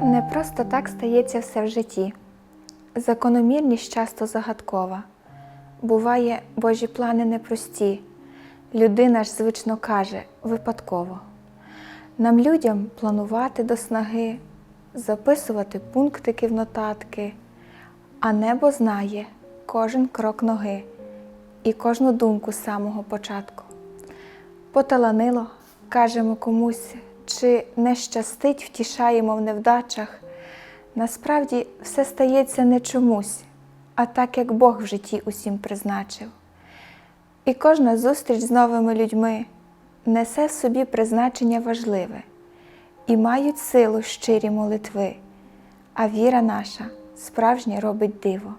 Не просто так стається все в житті. Закономірність часто загадкова. Буває, Божі плани непрості. Людина ж звично каже випадково. Нам людям планувати до снаги, записувати пунктики в нотатки, а небо знає кожен крок ноги і кожну думку з самого початку. Поталанило, кажемо комусь, чи не щастить, втішаємо в невдачах. Насправді все стається не чомусь, а так, як Бог в житті усім призначив. І кожна зустріч з новими людьми несе в собі призначення важливе і мають силу щирі молитви, а віра наша справжнє робить диво.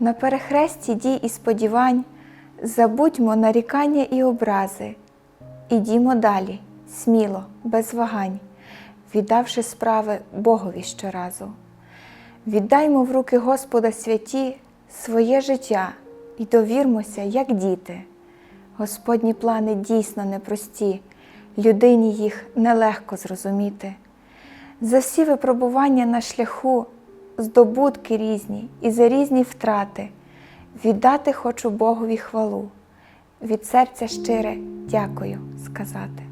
На перехресті дій і сподівань забудьмо нарікання і образи, ідімо далі, сміло, без вагань, віддавши справи Богові щоразу. Віддаймо в руки Господа святі своє життя і довірмося, як діти. Господні плани дійсно непрості, людині їх нелегко зрозуміти. За всі випробування на шляху, здобутки різні і за різні втрати, віддати хочу Богові хвалу, від серця щире дякую сказати.